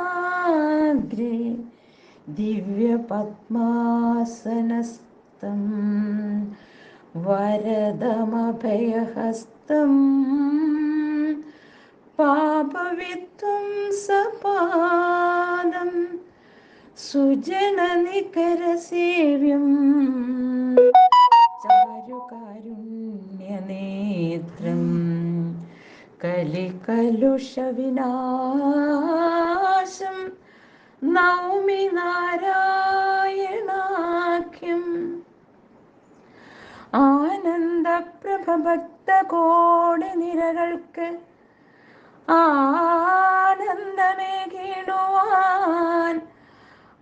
ശിവഗിരിശിഖരാഗ്രെ ദിവ്യപത്മാസനസ്ഥം വരദമഭയഹസ്തം പാപവിത്വം സപാദം സുജനനികരസേവ്യം കലികലുഷവിനാശം നൗമി നാരായണാഖ്യം. ആനന്ദപ്രഭഭക്തകോടി നിരകൾക്ക് ആനന്ദമേകിടുവാൻ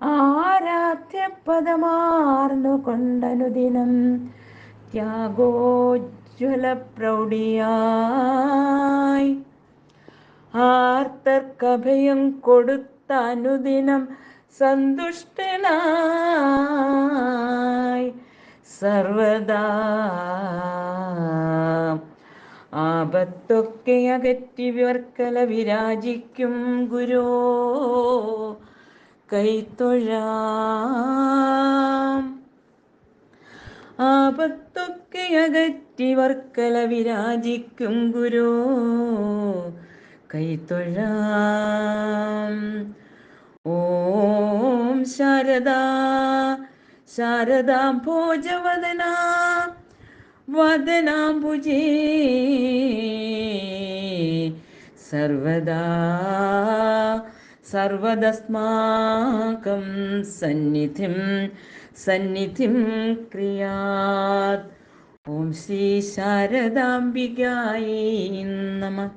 ആരാധ്യപദമാർന്നുകൊണ്ടനുദിനം. Thiago ത്യാഗോജ്വല പ്രൗഢിയായി ആർത്തർക്കഭയം കൊടുത്ത അനുദിനം സന്തുഷ്ടനായി. സർവദാ ആപത്തൊക്കെ അകറ്റി വർക്കല വിരാജിക്കും ഗുരോ. കൈത്തൊഴാം ആപത്തൊക്കെ അകറ്റി വർക്കല വിരാജിക്കും ഗുരോ. കൈത്തൊഴാം ഓം ശാരദാ ശാരദാം ഭോജവദന വദനാംബുജേ. സർവദാ സർവദസ്മാകം സന്നിധിം സന്നിധിം ക്രിയാത്. ഓം ശ്രീ ശാരദാംബികായേ നമ.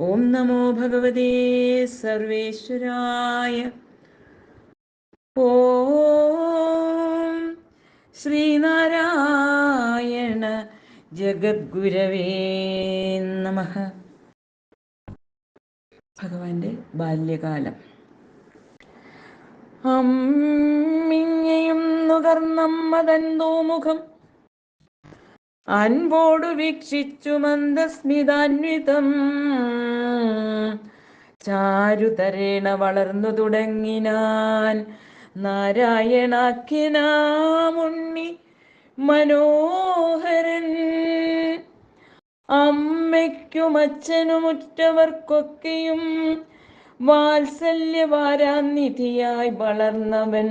ഓം നമോ ഭഗവതേ സർവേശ്വരായ. ഓം ശ്രീനാരായണ ജഗദ്ഗുരവേ നമ. ഭഗവാന്റെ ബാല്യകാലം. അമ്മിങ്ങയും നുകർന്നമ്മതന്തോ മുഖം അൻപോടു വീക്ഷിച്ചു മന്ദസ്മിതാന്വിതം. ചാരുതരേണ വളർന്നു തുടങ്ങിനാൻ നാരായണാഖ്യനാമുണ്ണി മനോഹരൻ. അമ്മയ്ക്കും അച്ഛനുമുറ്റവർക്കൊക്കെയും വാത്സല്യവാരാനിധിയായി വളർന്നവൻ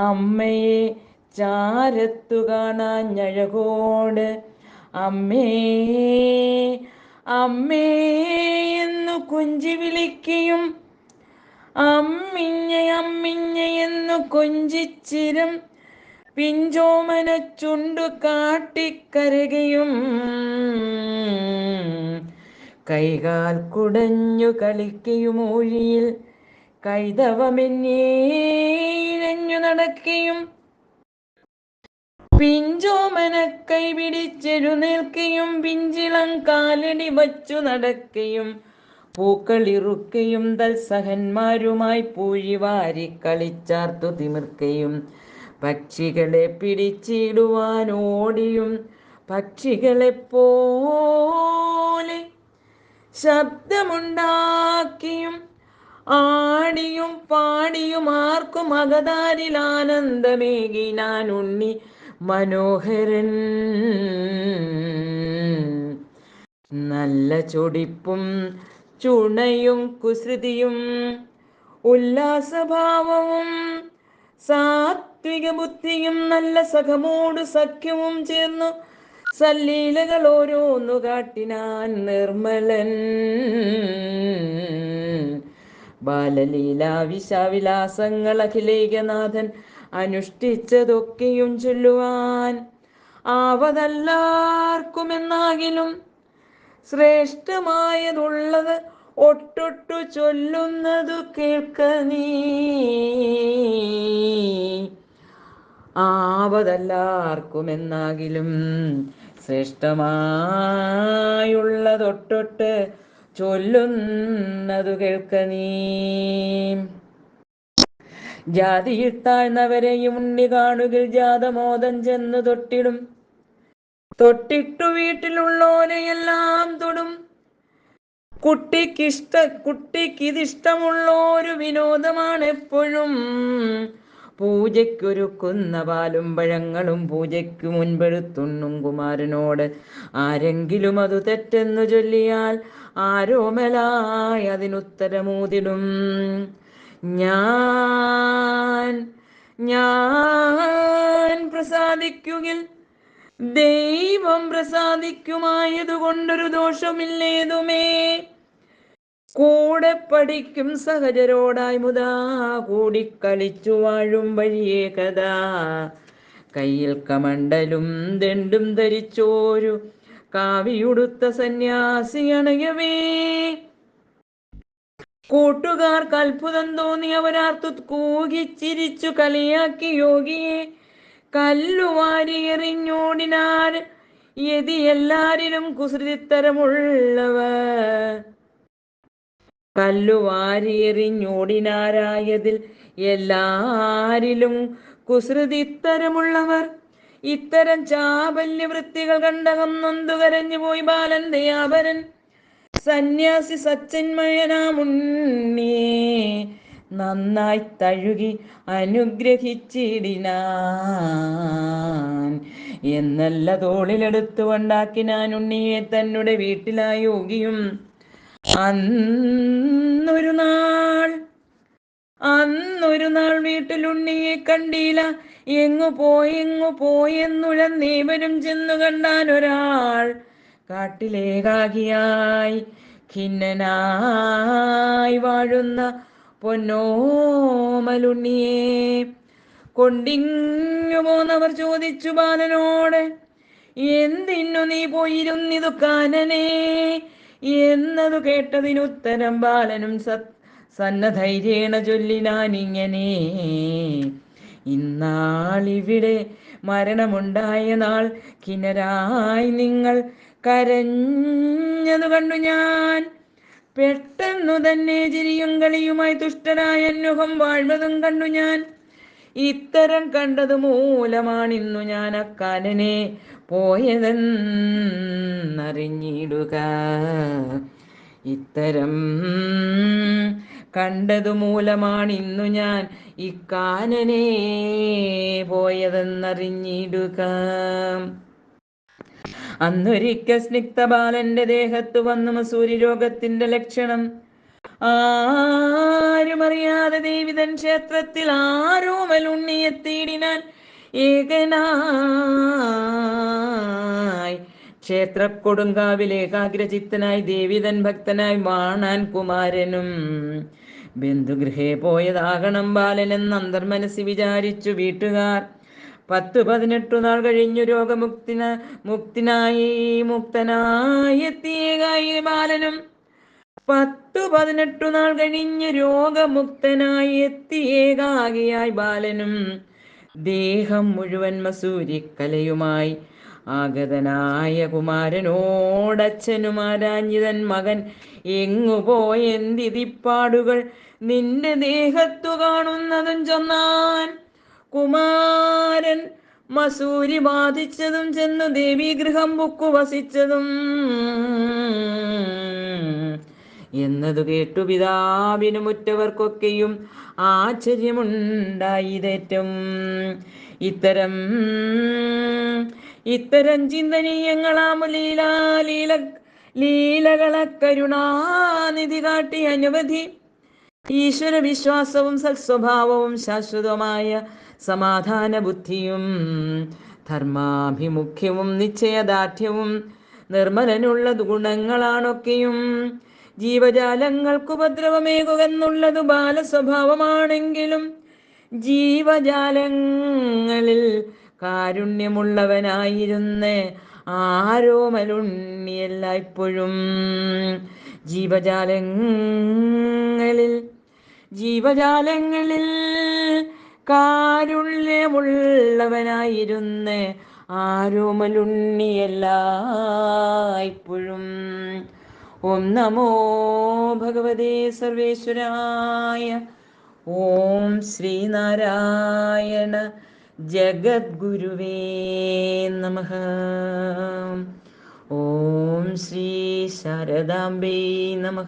അമ്മയെ ചാരത്തു കാണാഞ്ഞഴകോട് അമ്മേ അമ്മേ എന്നു കുഞ്ചി വിളിക്കുകയും അമ്മിഞ്ഞ അമ്മിഞ്ഞ എന്നു കൊഞ്ചിച്ചിരം പിഞ്ചോമന ചുണ്ടു കാട്ടിക്കരകയും കൈകാൽ കുടഞ്ഞു കളിക്കയും ഊഴിയിൽ കൈതവമെന്നേ നടക്കയും പിഞ്ചോമന കൈ പിടിച്ചെഴുന്നേൽക്കുകയും പിഞ്ചിളം കാലടി വച്ചു നടക്കുകയും പൂക്കളിറുക്കയും തൽസഹന്മാരുമായി പൂഴിവാരി കളിച്ചാർത്തു തിമിർക്കയും പക്ഷികളെ പിടിച്ചിടുവാൻ ഓടിയും പക്ഷികളെ പോലെ ശബ്ദമുണ്ടാക്കിയും ആടിയും പാടിയും ആർക്കും അകതാരിൽ ആനന്ദമേകി ഞാൻ ഉണ്ണി മനോഹരൻ. നല്ല ചൊടിപ്പും ചുണയും കുസൃതിയും ഉല്ലാസഭാവവും സാത്വിക ബുദ്ധിയും നല്ല സഖമോട് സഖ്യവും ചേർന്നു സല്ലീലകൾ ഓരോന്നു കാട്ടിനാൻ നിർമ്മലൻ. ബാലലീലാ വിശാവിലാസങ്ങൾ അഖിലേകനാഥൻ അനുഷ്ഠിച്ചതൊക്കെയും ചൊല്ലുവാൻ ആവതല്ലാർക്കുമെന്നാകിലും ശ്രേഷ്ഠമായതുള്ളത് ഒട്ടൊട്ടു ചൊല്ലുന്നതു കേൾക്ക നീ. ആവതല്ലാർക്കുമെന്നാകിലും ശ്രേഷ്ഠമായുള്ളതൊട്ടൊട്ട് ചൊല്ലുന്നതു കേൾക്ക നീ. ജാതിയിൽ താഴ്ന്നവരെയും ഉണ്ണി കാണുകിൽ ജാതമോദം ചെന്ന് തൊട്ടിടും. തൊട്ടിട്ടു വീട്ടിലുള്ളോരെയെല്ലാം തൊടും. കുട്ടിക്കിഷ്ട കുട്ടിക്കിതിഷ്ടമുള്ള ഒരു വിനോദമാണ് എപ്പോഴും പൂജയ്ക്കൊരുക്കുന്ന പാലും പഴങ്ങളും പൂജയ്ക്ക് മുൻപെടുത്തുണ്ണും കുമാരനോട്. ആരെങ്കിലും അത് തെറ്റെന്നു ചൊല്ലിയാൽ ആരോമലായി അതിനുത്തരമൂതിടും. ഞാൻ ഞാൻ പ്രസാദിക്കുകിൽ ദൈവം പ്രസാദിക്കുമായതുകൊണ്ടൊരു ദോഷമില്ലേതുമേ? കൂടെ പഠിക്കും സഹജരോടായി മുതാ കൂടിക്കളിച്ചു വാഴും വഴിയേ കഥാ. കയ്യിൽ കമണ്ടലും ദണ്ടും ധരിച്ചോരു കാവിയുടുത്ത സന്യാസി അണയവേ. കൂട്ടുകാർക്ക് അത്ഭുതം തോന്നി അവരാർത്തു കൂകിച്ചിരിച്ചു കളിയാക്കി യോഗിയെ. കല്ലുവാരിയെറിഞ്ഞോടിനാർ യതി എല്ലാരിലും കുസൃതിത്തരമുള്ളവർ കല്ലുവാരിയെറിഞ്ഞോടിനാരായതിൽ എല്ലാരിലും കുസൃതി ഇത്തരമുള്ളവർ. ഇത്തരം ചാബല്യവൃത്തികൾ കണ്ടകം നൊന്തു കരഞ്ഞു പോയി ബാലൻ ദയാപരൻ. സന്യാസി സച്ചന്മയനാമുണ്ണേ നന്നായി തഴുകി അനുഗ്രഹിച്ചിടിനാൻ. എന്നല്ല തോളിലെടുത്തു കൊണ്ടാക്കിനാൻ ഉണ്ണിയെ തന്നുടെ വീട്ടിലായി യോഗിയും അന്നൊരു നാൾ അന്നൊരു നാൾ വീട്ടിൽ ഉണ്ണിയെ കണ്ടില്ല. എങ്ങു പോയെങ്ങു പോയെന്നുഴന്നേവരും ചെന്നു കണ്ടാൻ ഒരാൾ കാട്ടിലേകാകിയായി. ഖിന്നനായി വാഴുന്ന പൊന്നോമലുണ്ണിയെ കൊണ്ടിങ്ങു പോന്നവർ ചോദിച്ചു ബാലനോട് എന്തിനു നീ പോയിരുന്നിതു കാനനെ? എന്നതു കേട്ടതിനുത്തരം ബാലനും സത് സന്നധൈര്യേണ ചൊല്ലിനാനിങ്ങനെ ഇന്നാളിവിടെ മരണമുണ്ടായ നാൾ കിണരായി നിങ്ങൾ കരഞ്ഞതു കണ്ടു ഞാൻ. പെട്ടെന്നു തന്നെ ചിരിയും കളിയുമായി തുഷ്ടരായ അന്മുഖം വാഴ്വതും കണ്ടു ഞാൻ. ഇത്തരം കണ്ടത് മൂലമാണിന്നു ഞാൻ അക്കാലനെ പോയതെന്നറിഞ്ഞിടുക. ഇത്തരം കണ്ടതു മൂലമാണിന്നു ഞാൻ ഇക്കാനനെ പോയതെന്നറിഞ്ഞിടുക. അന്നൊരിക്കൽ സ്നിഗ്ധബാലന്റെ ദേഹത്ത് വന്നു മസൂരി രോഗത്തിന്റെ ലക്ഷണം. ആരുമറിയാതെ ദേവിതൻ ക്ഷേത്രത്തിൽ ആരോമലുണ്ണിയെത്തിയിടിനാൻ ഏകനായി. ക്ഷേത്ര കൊടുങ്കാവിൽ ഏകാഗ്രചിത്തനായി ദേവിതൻ ഭക്തനായി വാണാൻ കുമാരനും. ബന്ധുഗൃഹേ പോയതാകണം ബാലനെന്ന് അന്തർമനസ് വിചാരിച്ചു വീട്ടുകാർ. പത്തു പതിനെട്ടു നാൾ കഴിഞ്ഞു രോഗമുക്തിന മുക്തിനായി മുക്തനായി എത്തിയ ബാലനും. പത്തു പതിനെട്ടു നാൾ കഴിഞ്ഞ് രോഗമുക്തനായി എത്തിയേകാകിയായി ബാലനും. ദേഹം മുഴുവൻ മസൂരിക്കലയുമായി. ആഗതനായ കുമാരനോടച്ഛനും ആരാഞ്ഞിതൻ മകൻ എങ്ങുപോയെന്തിപ്പാടുകൾ നിന്റെ ദേഹത്തു കാണുന്നതും ചൊന്നാൻ കുമാരൻ മസൂരി ബാധിച്ചതും ചെന്നു ദേവീഗൃഹം ബുക്കു വസിച്ചതും. എന്നതു കേട്ടു പിതാവിനുമുറ്റവർക്കൊക്കെയും ആശ്ചര്യമുണ്ടായിതേറ്റം ഇത്തരം ഇത്തരം ചിന്തനീയങ്ങളാമു ലീലാ ലീല ലീലകള കരുണാനിധി കാട്ടി അനവധി ഈശ്വര വിശ്വാസവും സത്സ്വഭാവവും ശാശ്വതമായ സമാധാന ബുദ്ധിയും ധർമാഭിമുഖ്യവും നിശ്ചയദാർഢ്യവും നിർമ്മലനുള്ള ഗുണങ്ങളാണൊക്കെയും ജീവജാലങ്ങൾക്ക് ഉപദ്രവമേകുകയെന്നുള്ളത് ബാലസ്വഭാവമാണെങ്കിലും ജീവജാലങ്ങളിൽ കാരുണ്യമുള്ളവനായിരുന്ന ആരോമലുണ്ണിയല്ല ഇപ്പോഴും ജീവജാലങ്ങളിൽ ജീവജാലങ്ങളിൽ കാരുണ്യമുള്ളവനായിരുന്ന ആരോമലുണ്ണിയല്ല ഇപ്പോഴും ഓം നമോ ഭഗവതേ സർവേശ്വരായ ഓം ശ്രീനാരായണ ജഗദ്ഗുരുവേ നമ. ഓം ശ്രീ ശാരദാംബേ നമ.